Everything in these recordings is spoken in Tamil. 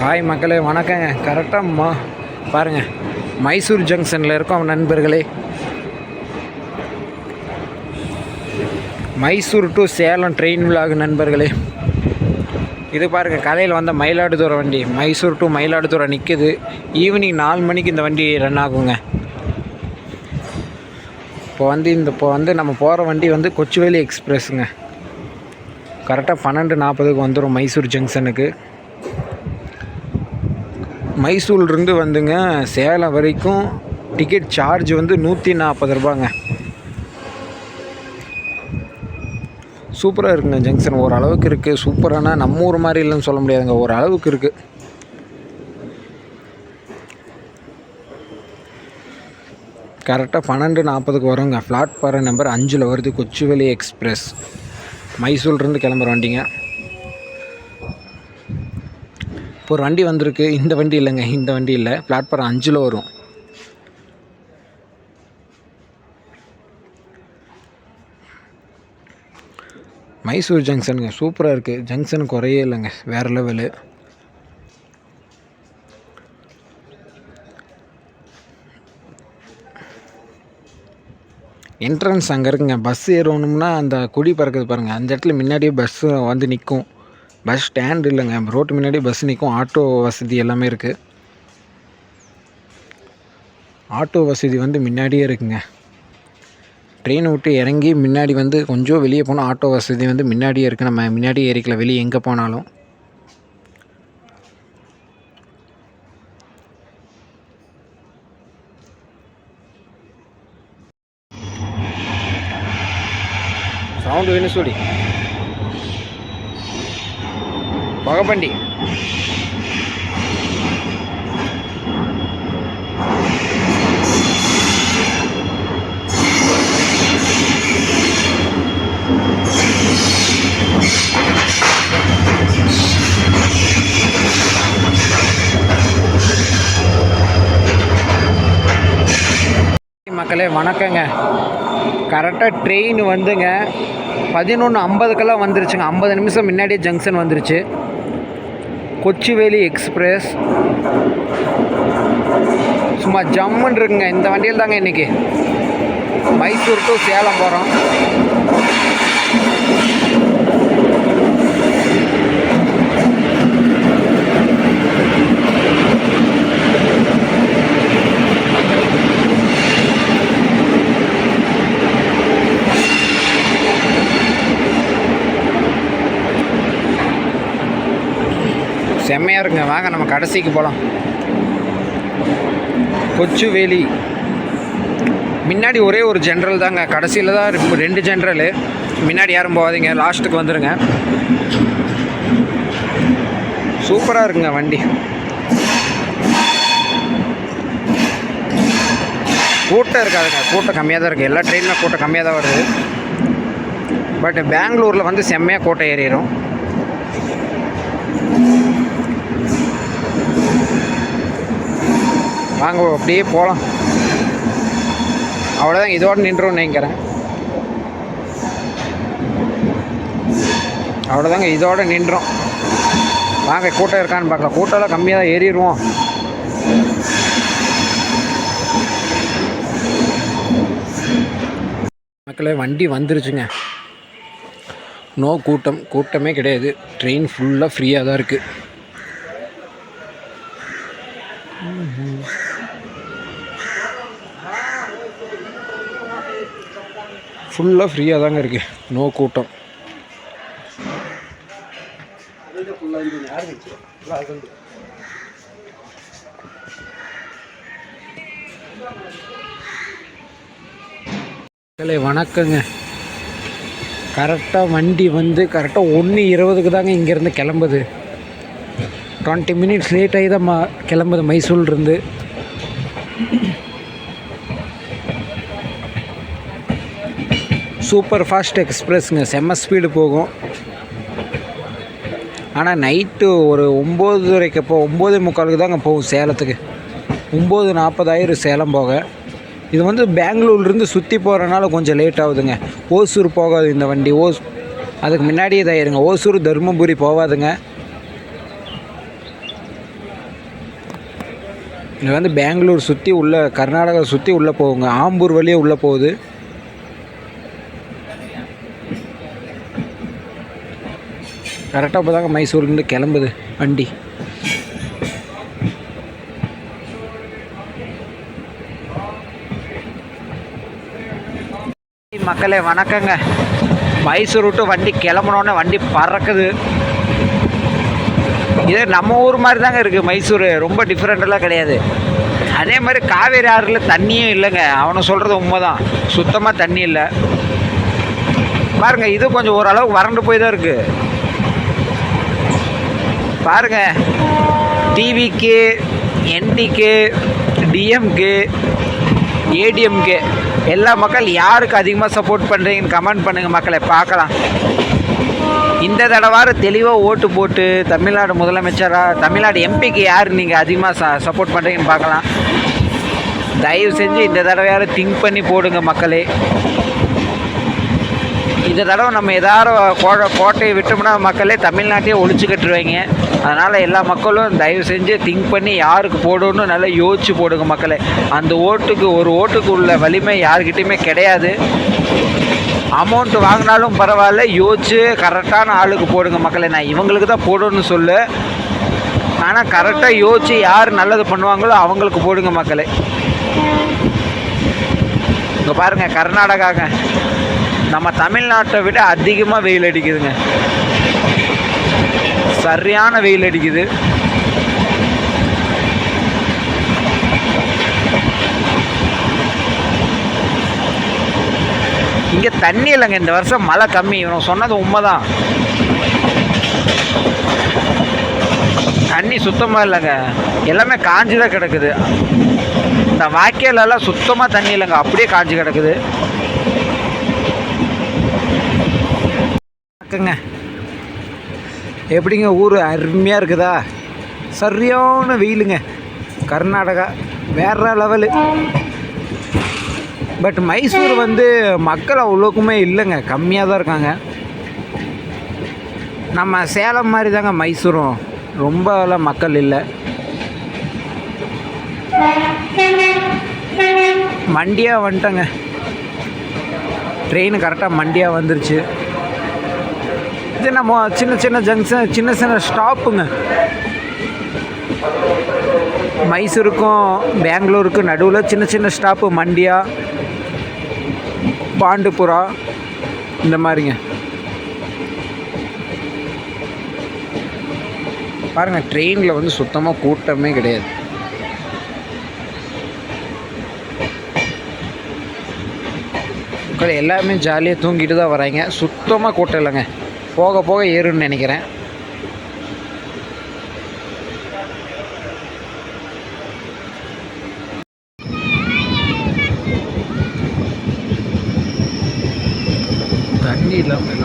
ஹாய் மக்களே வணக்கங்க. கரெக்டாக மா பாருங்கள் மைசூர் ஜங்ஷனில் இருக்கோம் நண்பர்களே. மைசூர் டு சேலம் ட்ரெயின் விழாகு நண்பர்களே. இது பாருங்கள் கதையில் வந்த மயிலாடுதுறை வண்டி. மைசூர் டு மயிலாடுதுறை நிற்குது ஈவினிங் நாலு மணிக்கு இந்த வண்டி ரன் ஆகுங்க. இப்போ வந்து இந்த இப்போ வந்து நம்ம போகிற வண்டி வந்து கொச்சுவேலி எக்ஸ்பிரஸ்ஸுங்க கரெக்டாக பன்னெண்டு நாற்பதுக்கு வந்துடும் மைசூர் ஜங்ஷனுக்கு. மைசூர்லேருந்து வந்துங்க சேலம் வரைக்கும் டிக்கெட் சார்ஜ் வந்து நூற்றி நாற்பது ரூபாங்க. சூப்பராக இருக்குங்க ஜங்ஷன் ஓரளவுக்கு இருக்குது சூப்பரான நம்ம ஊர் மாதிரி இல்லைன்னு சொல்ல முடியாதுங்க. ஓரளவுக்கு இருக்குது கரெக்டாக பன்னெண்டு நாற்பதுக்கு வருங்க. பிளாட்ஃபாரம் நம்பர் அஞ்சில் வருது. கொச்சுவேலி எக்ஸ்பிரஸ். மைசூர்லேருந்து கிளம்புற வண்டிங்க. இப்போ ஒரு வண்டி வந்திருக்கு. இந்த வண்டி இல்லைங்க. இந்த வண்டி இல்லை. பிளாட்ஃபார்ம் அஞ்சில் வரும். மைசூர் ஜங்ஷனுங்க. சூப்பராக இருக்குது ஜங்ஷன் குறையே இல்லைங்க. வேறு லெவலு. என்ட்ரன்ஸ் அங்கே இருக்குங்க. பஸ் ஏறணும்னா அந்த குடி பறக்குது பாருங்கள் அந்த இடத்துல முன்னாடியே பஸ்ஸு வந்து நிற்கும். பஸ் ஸ்டாண்ட் இல்லைங்க. ரோட்டு முன்னாடி பஸ் நிற்கும் ஆட்டோ வசதி எல்லாமே இருக்குது ஆட்டோ வசதி வந்து முன்னாடியே இருக்குங்க. ட்ரெயினை விட்டு இறங்கி முன்னாடி வந்து கொஞ்சம் வெளியே போனால் ஆட்டோ வசதி வந்து முன்னாடியே இருக்குது நம்ம முன்னாடியே ஏறிக்கலாம் வெளியே எங்கே போனாலும். சவுண்டு வேணும் சொல்லி. மகப்பண்டி. மக்களே வணக்கங்க. கரெக்டாக ட்ரெயின் வந்துங்க. பதினொன்று ஐம்பதுக்கெல்லாம் வந்துருச்சுங்க. ஐம்பது நிமிஷம் முன்னாடியே ஜங்ஷன் வந்துருச்சு. கொச்சுவேலி எக்ஸ்பிரஸ். சும்மா ஜம்முன்னு இருக்குங்க. இந்த வண்டியில் தாங்க இன்றைக்கி மைசூர் டு சேலம் போகிறோம் செம்மையாக இருக்குங்க. வாங்க நம்ம கடைசிக்கு போகலாம் கொச்சுவேலி. முன்னாடி ஒரே ஒரு ஜென்ரல் தாங்க. கடைசியில் தான் ரெண்டு- ரெண்டு ஜென்ரலு முன்னாடி யாரும் போகாதீங்க. லாஸ்ட்டுக்கு வந்துடுங்க சூப்பராக இருக்குங்க வண்டி. கூட்டம் இருக்காதுங்க. கூட்டம் கம்மியாக தான் இருக்குது எல்லா ட்ரெயினுமே கூட்டம் கம்மியாக தான் வருது. பட் பெங்களூரில் வந்து செம்மையாக கூட்டம் ஏறிடும் வாங்க அப்படியே போகலாம் அவ்வளோதான் இதோடு நின்றுன்னு நினைக்கிறேன். அவ்வளோதாங்க இதோடு நின்றோம். வாங்க கூட்டம் இருக்கான்னு பார்க்கலாம். கூட்டம்லாம் கம்மியாக தான் ஏறிடுவோம். மக்களே வண்டி வந்துருச்சுங்க. நோ கூட்டம். கூட்டமே கிடையாது. ட்ரெயின் ஃபுல்லாக ஃப்ரீயாக தான் இருக்குது ஃபுல்லாக ஃப்ரீயாக தாங்க இருக்குது நோ கூட்டம். மக்களே வணக்கங்க. கரெக்டாக வண்டி வந்து கரெக்டாக ஒன்று இருபதுக்கு தாங்க இங்கேருந்து கிளம்புது. டுவெண்ட்டி மினிட்ஸ் லேட் ஆகி தான் மா கிளம்புது மைசூர்லேருந்து சூப்பர் ஃபாஸ்ட் எக்ஸ்பிரஸ்ங்க. செம்ம ஸ்பீடு போகும். ஆனால் நைட்டு ஒரு ஒம்போதரைக்கு போ ஒம்பது முக்காலுக்கு தாங்க போகும் சேலத்துக்கு. ஒம்பது நாற்பதாயிரம் சேலம் போக. இது வந்து பெங்களூர்லேருந்து சுற்றி போகிறனால கொஞ்சம் லேட் ஆகுதுங்க. ஓசூர் போகாது இந்த வண்டி. ஓஸ் அதுக்கு முன்னாடியே தயாருங்க. ஓசூர் தருமபுரி போகாதுங்க இது வந்து பெங்களூர் சுற்றி உள்ள கர்நாடகா சுற்றி உள்ளே போகுங்க. ஆம்பூர் வழியே உள்ளே போகுது. கரெக்டாக இப்போ தாங்க மைசூர்லேருந்து கிளம்புது வண்டி. மக்களே வணக்கங்க. மைசூர் விட்டு வண்டி கிளம்புனோடனே வண்டி பறக்குது. இதே நம்ம ஊர் மாதிரி தாங்க இருக்குது மைசூர். ரொம்ப டிஃப்ரெண்டெல்லாம் கிடையாது. அதே மாதிரி காவேரி ஆறுல தண்ணியும் இல்லைங்க. அவனை சொல்கிறது உண்மை தான் சுத்தமாக தண்ணி இல்லை. பாருங்கள் இது கொஞ்சம் ஓரளவுக்கு வறண்டு போய் தான் இருக்குது பாருங்க. டிவிக்கு என்டிக்கு டிஎம்கே ஏடிஎம்கே எல்லா மக்கள் யாருக்கு அதிகமாக சப்போர்ட் பண்ணுறீங்கன்னு கமெண்ட் பண்ணுங்கள் மக்களை பார்க்கலாம். இந்த தடவாறு தெளிவாக ஓட்டு போட்டு தமிழ்நாடு முதலமைச்சராக தமிழ்நாடு எம்பிக்கு யார் நீங்கள் அதிகமாக ச சப்போர்ட் பண்ணுறீங்கன்னு பார்க்கலாம். தயவு செஞ்சு இந்த தடவையாவது திங்க் பண்ணி போடுங்க மக்களே. இந்த தடவை நம்ம ஏதாவது கோ கோட்டையை விட்டோம்னா மக்களே தமிழ்நாட்டையே ஒழிச்சு கட்டுருவாங்க அதனால் எல்லா மக்களும் தயவு செஞ்சு திங்க் பண்ணி யாருக்கு போடணும்னு நல்லா யோசிச்சு போடுங்க மக்களே. அந்த ஓட்டுக்கு ஒரு ஓட்டுக்கு உள்ள வலிமை யாருக்கிட்டையுமே கிடையாது. அமௌண்ட் வாங்கினாலும் பரவாயில்ல யோசிச்சு கரெக்டான ஆளுக்கு போடுங்க மக்களே. நான் இவங்களுக்கு தான் போடணும்னு சொல்லு. ஆனால் கரெக்டாக யோசிச்சு யார் நல்லது பண்ணுவாங்களோ அவங்களுக்கு போடுங்க மக்களே. இங்கே பாருங்கள் கர்நாடகாங்க. நம்ம தமிழ்நாட்டை விட அதிகமாக வெயில் அடிக்குதுங்க. சரியான வெயில் அடிக்குது. இங்கே தண்ணி இல்லைங்க இந்த வருஷம் மழை கம்மி. இவன் சொன்னது உண்மைதான். தண்ணி சுத்தமாக இல்லைங்க. எல்லாமே காஞ்சி தான் கிடக்குது. இந்த வாய்க்காலெல்லாம் சுத்தமாக தண்ணி இல்லைங்க. அப்படியே காஞ்சி கிடக்குது. வணக்கங்க. எப்படிங்க ஊர் அருமையாக இருக்குதா? சரியான வெயிலுங்க. கர்நாடகா வேற லெவலு. பட் மைசூர் வந்து மக்கள் அவ்வளோக்குமே இல்லைங்க. கம்மியாக தான் இருக்காங்க. நம்ம சேலம் மாதிரி தாங்க மைசூரும் ரொம்பலாம் மக்கள் இல்லை. மண்டியாக வந்துட்டேங்க. ட்ரெயின் கரெக்டாக மண்டியாக வந்துருச்சு. இது நம்ம சின்ன சின்ன ஜங்ஷன் சின்ன சின்ன ஸ்டாப்புங்க மைசூருக்கும் பெங்களூருக்கும் நடுவில் சின்ன சின்ன ஸ்டாப்பு மண்டியா பாண்டுபுரா இந்த மாதிரிங்க. பாருங்கள் ட்ரெயினில் வந்து சுத்தமாக கூட்டமே கிடையாது. எல்லாமே ஜாலியாக தூங்கிட்டு தான் வராங்க. சுத்தமாக கூட்டம் இல்லைங்க. போக போக ஏறுன்னு நினைக்கிறேன். தண்ணி இல்லாமல்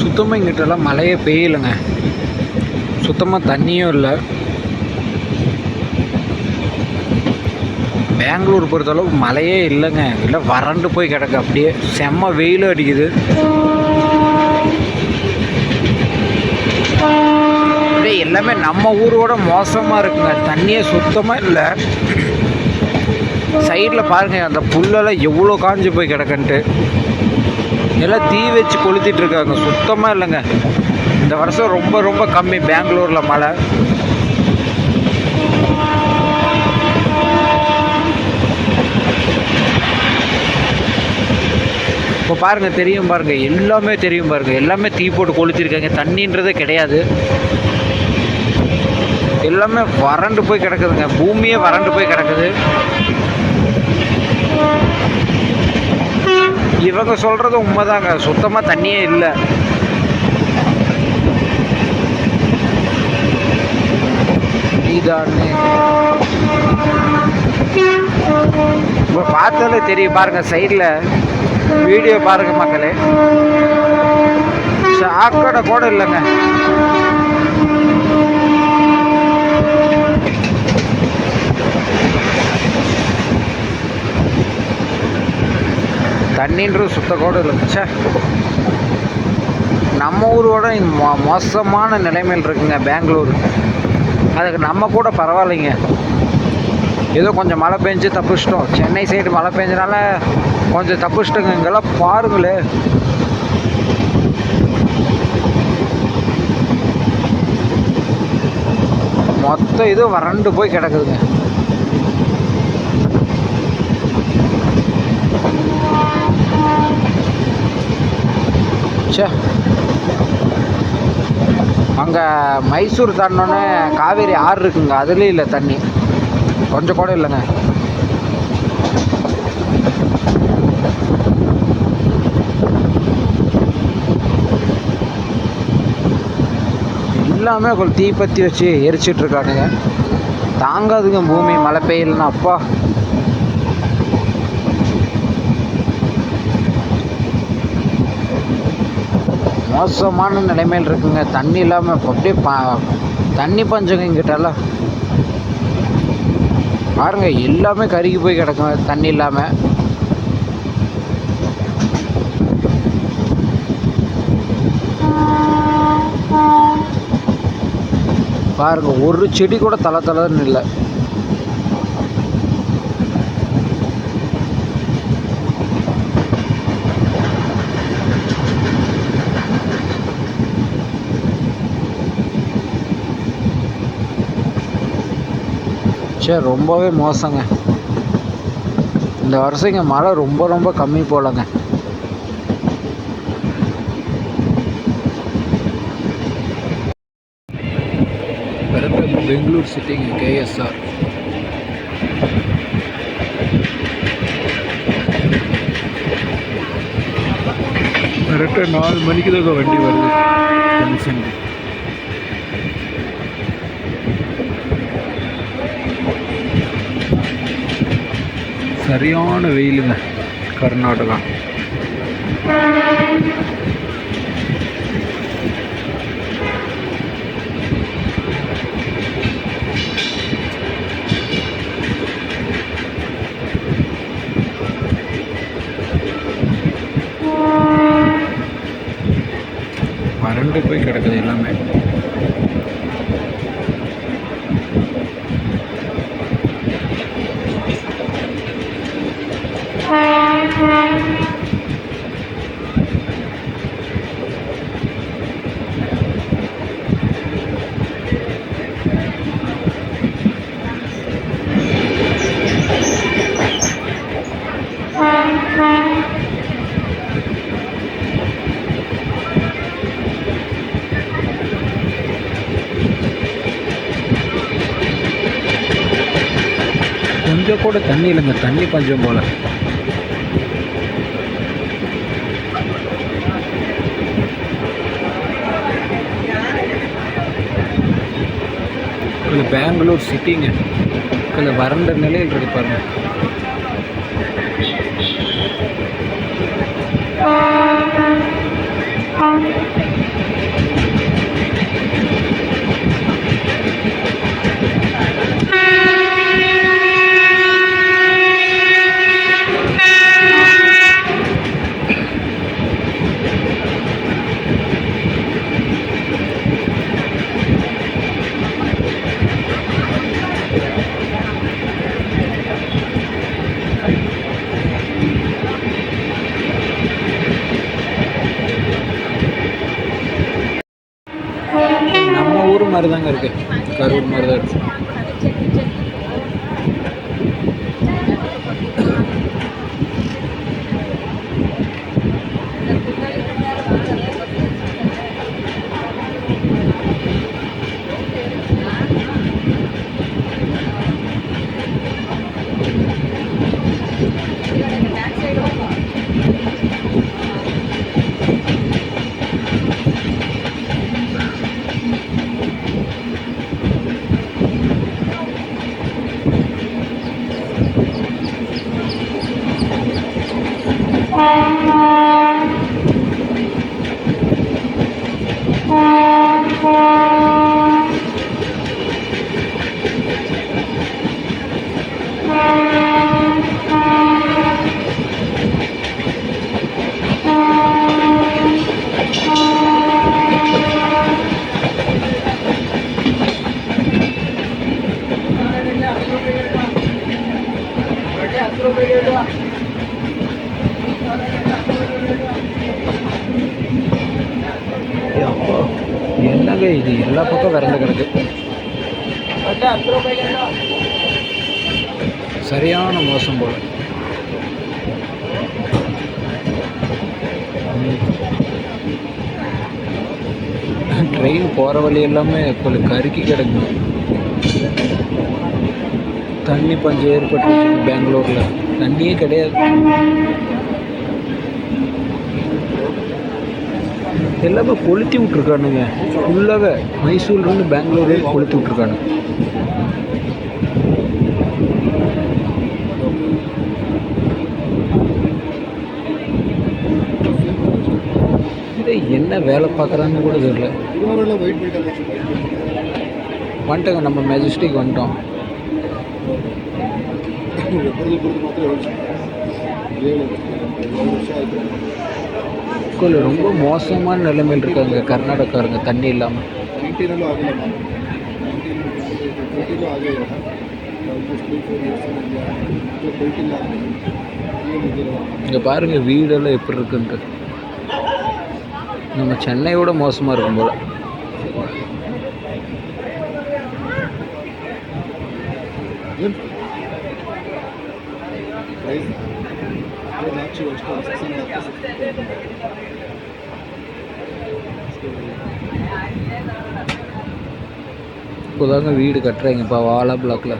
சுத்தமாக இங்கிட்டலாம் மழையே பெய்யலைங்க. சுத்தமாக தண்ணியும் இல்லை. பெங்களூர் பொறுத்தளவு மழையே இல்லைங்க. இல்லை வறண்டு போய் கிடக்கு. அப்படியே செம்ம வெயிலும் அடிக்குது. அப்படியே எல்லாமே நம்ம ஊரோட மோசமாக இருக்குங்க. தண்ணியே சுத்தமாக இல்லை. சைடில் பாருங்கள் அந்த புல்லெல்லாம் எவ்வளோ காஞ்சு போய் கிடக்குன்ட்டு. எல்லாம் தீ வச்சு கொளுத்திட்டு இருக்காங்க. சுத்தமாக இல்லைங்க. இந்த வருஷம் ரொம்ப ரொம்ப கம்மி. பெங்களூரில் மழை. இப்போ பாருங்கள் தெரியும் பாருங்கள் எல்லாமே தெரியும் பாருங்கள் எல்லாமே தீ போட்டு கொளுத்திருக்காங்க. தண்ணின்றதே கிடையாது. எல்லாமே வறண்டு போய் கிடக்குதுங்க. பூமியே வறண்டு போய் கிடக்குது. இவங்க சொல்கிறது உண்மைதாங்க. சுத்தமாக தண்ணியே இல்லை. இப்போ பார்த்தாலே தெரியும். பாருங்க சைடில் வீடியோ பாருங்க மக்களே. சாக்கடை கூட இல்லைங்க. தண்ணின்றது சுத்த கூட இல்லை ச்சே நம்ம ஊரோட மோசமான நிலைமையில் இருக்குங்க பெங்களூர். அதுக்கு நம்ம கூட பரவாயில்லைங்க. ஏதோ கொஞ்சம் மழை பெஞ்சு தப்பிச்சிட்டோம். சென்னை சைடு மழை பெஞ்சனால கொஞ்சம் தப்பிச்சிட்டோங்க இங்கெல்லாம் பாருங்களே. மொத்த இது வறண்டு போய் கிடக்குதுங்க. சே அங்கே மைசூர் தண்ணோன்னு காவேரி ஆறு இருக்குங்க. அதுலேயும் இல்லை தண்ணி. கொஞ்சம் கூட இல்லைங்க. எல்லாமே ஒரு தீப்பத்தி வச்சு எரிச்சிட்டு தாங்காதுங்க பூமி மழை பெய்யலன்னா அப்பா. மோசமான நிலைமையில் இருக்குங்க. தண்ணி இல்லாமல் அப்படியே பா தண்ணி பஞ்சங்க இங்கிட்டலாம். பாருங்க எல்லாமே கருகி போய் கிடக்கும். தண்ணி இல்லாமல் பாருங்க ஒரு செடி கூட தலை தலைன்னு இல்லை. சரி ரொம்பவே மோசங்க. இந்த வருஷம் இங்கே மழை ரொம்ப ரொம்ப கம்மி போலங்க. பெங்களூர் சிட்டிங்க கேஎஸ்ஆர் கரெக்டாக நாலு மணிக்கு தான் வண்டி வருது. ஜங்ஷனுக்கு சரியான வெயிலுங்க. கர்நாடகா வறண்டு போய் கிடக்குது எல்லாமே கூட தண்ணி இல்லைங்க தண்ணி பஞ்சம் போல. இது பெங்களூர் சிட்டிங்க. கொஞ்சம் வறண்ட நிலையில் இருக்கு பாருங்க. மாதிரி தாங்க இருக்குது கரூர் மாதிரி தான் இருக்குது ಹತ್ತು என்னங்க இது? எல்லா பக்கம் விரண்டு கிடக்கு. சரியான மோசம் போல. ட்ரெயின் போகிற வழி எல்லாமே கொஞ்சம் கருக்கி கிடக்கு. தண்ணி பஞ்சம் ஏற்பட்டுருச்சு பெங்களூரில். தண்ணியே கிடையாது. எல்லாமே கொளுத்தி விட்ருக்கானுங்க ஃபுல்லாகவே மைசூர்லேருந்து பெங்களூர் வரைக்கும் கொளுத்தி விட்ருக்கானுங்க இது என்ன வேலை பார்க்குறான்னு கூட தெரியல. வந்துட்டோங்க நம்ம மெஜஸ்டிக் வந்துட்டோம். எப்பொழுது பொறுத்து மாத்திரம் யோசிச்சு ஏழு ஏழு வருஷம் ஆயிடுச்சு ஸ்கூலில் ரொம்ப மோசமான நிலைமையில் இருக்காங்க கர்நாடகாரங்க தண்ணி இல்லாமல் ನೈನ್ಟೀನಲ್ಲೂ ಆಗಿಲ್ಲ ನಾನು ನೈನ್ಟೀನ್ ಟ್ವೆಂಟಿಲೂ ಆಗಿಲ್ಲ ಆಲ್ಮೋಸ್ಟ್ ತ್ರೀ ಫೋರ್ ಇಯರ್ಸ್ ಟ್ವೆಂಟಿಲ್ಲ ಈಗ ಮುಗಿದಿಲ್ಲ இங்கே பாருங்கள் வீடெல்லாம் எப்படி இருக்குன்ட்டு நம்ம சென்னையோட மோசமாக இருக்கும் போல் crazy. I would like to watch something like this. இப்போதாங்க வீடு கட்டுறாங்கப்பா வாழா பிளாக்ல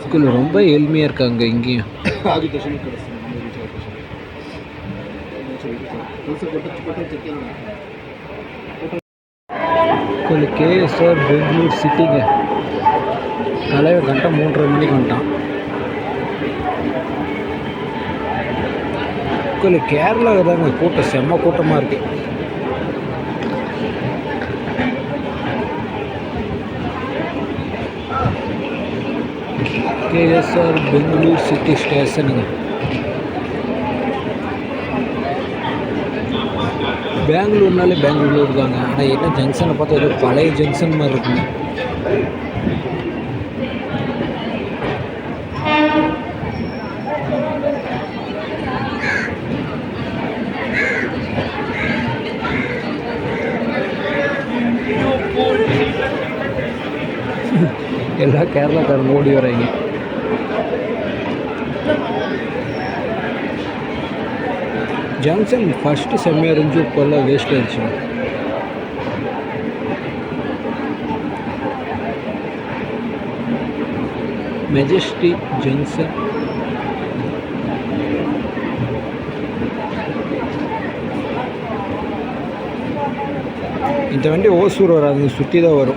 ஸ்கூல் ரொம்ப எளிமையாக இருக்காங்க இங்கேயும் ஸ்கூலுக்கு சார் பெங்களூர் சிட்டிங்க தலைவர் கண்ட மூன்றரை மணிக்கு வந்துட்டான். ஸ்கூல் கேரளாவில் தாங்க கூட்டம் செம்ம கூட்டமாக இருக்கு. கேஎஸ்ஆர் பெங்களூர் சிட்டி ஸ்டேஷனுங்க. பெங்களூர்னாலே பெங்களூர் தாங்க. ஆனால் என்ன ஜங்ஷனை பார்த்தா ஏதோ பழைய ஜங்ஷன் மாதிரி இருக்குங்க. எல்லா கேரளாக்காரங்க ஓடி வராங்க ஜங்ஷன் ஃபஸ்ட்டு செம்மையாக இருந்துச்சு இப்போல்லாம் வேஸ்ட் ஆயிடுச்சு மெஜஸ்டி ஜங்ஷன் இந்த வண்டி ஓசூர் வராதுங்க சுற்றி தான் வரும்